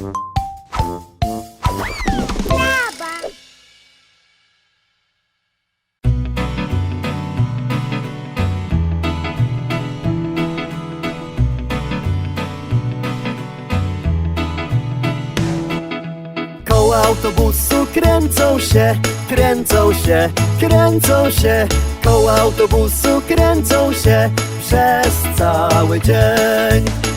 Koła autobusu kręcą się, kręcą się, kręcą się. Koła autobusu kręcą się przez cały dzień.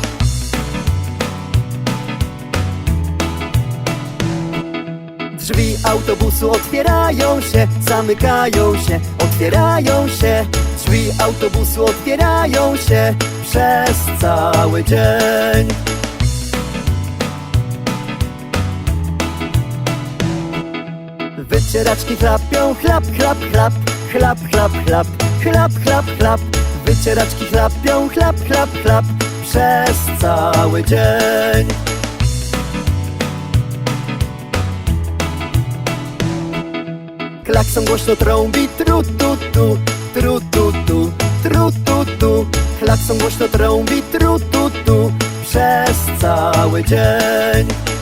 Autobusu otwierają się, zamykają się, otwierają się. Drzwi autobusu otwierają się przez cały dzień. Wycieraczki chlapią, chlap, chlap, chlap, chlap, chlap, chlap, chlap, chlap, chlap. Wycieraczki chlapią, chlap, chlap, chlap przez cały dzień. Klakson głośno trąbi, tru, tu, tu, tru, tu, tu, tru, tu, tu. Głośno trąbi, tru, tu, tu, przez cały dzień.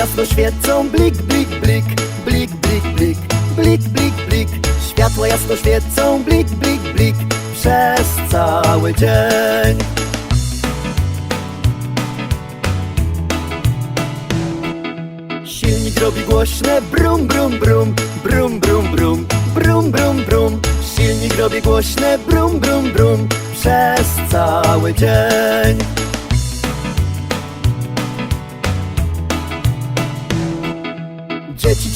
jasno świecą. Blik, blik, blik, blik, blik, blik. Blik, blik, blik. Światła jasno świecą. Blik, blik, blik. Przez cały dzień. Silnik robi głośne brum, brum, brum. Brum, brum, brum. Brum, brum, brum. Silnik robi głośne brum, brum, brum. Przez cały dzień.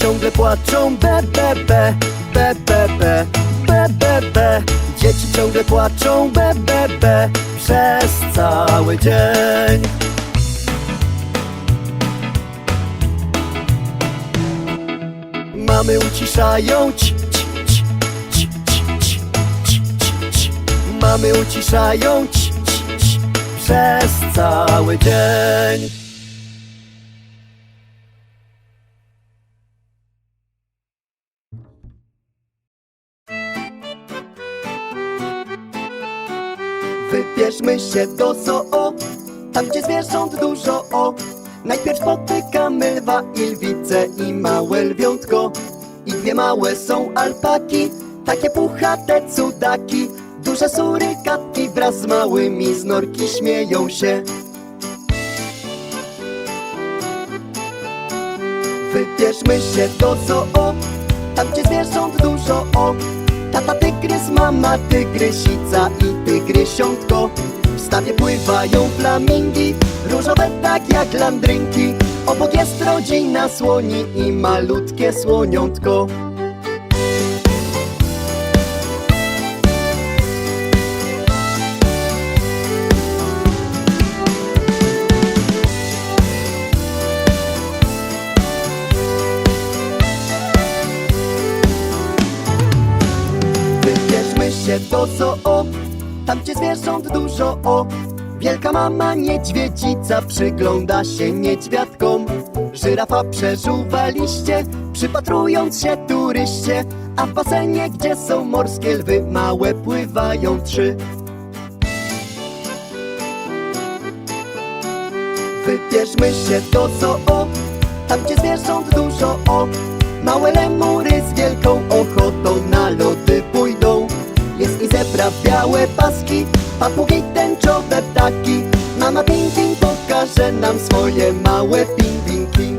Ciągle płaczą, be, be, be, be, be, be, be, be, be. Dzieci ciągle płaczą, be, be, be, przez cały dzień. Mamy uciszają, ci, ci, ci, ci. Mamy uciszają, ci, ci, ci, przez cały dzień. Wybierzmy się do zoo, tam gdzie zwierząt dużo o. Najpierw spotykamy lwa i lwicę i małe lwiątko. I dwie małe są alpaki, takie puchate cudaki. Duże surykatki wraz z małymi znorki śmieją się. Wybierzmy się do zoo, tam gdzie zwierząt dużo o. Tata tygrys, mama tygrysica i tygrysiątko. W stawie pływają flamingi, różowe tak jak landrynki. Obok jest rodzina słoni i malutkie słoniątko. Się do zoo, tam gdzie zwierząt dużo o. Wielka mama niedźwiedzica przygląda się niedźwiadkom. Żyrafa przeżuwa liście, przypatrując się turyście. A w basenie, gdzie są morskie lwy, małe pływają trzy. Wybierzmy się do zoo, tam gdzie zwierząt dużo o. Małe lemury z wielką ochotą na lody pójdą. Jest i zebra białe paski, papugi tęczowe ptaki. Mama Ping Ping pokaże nam swoje małe pingwinki.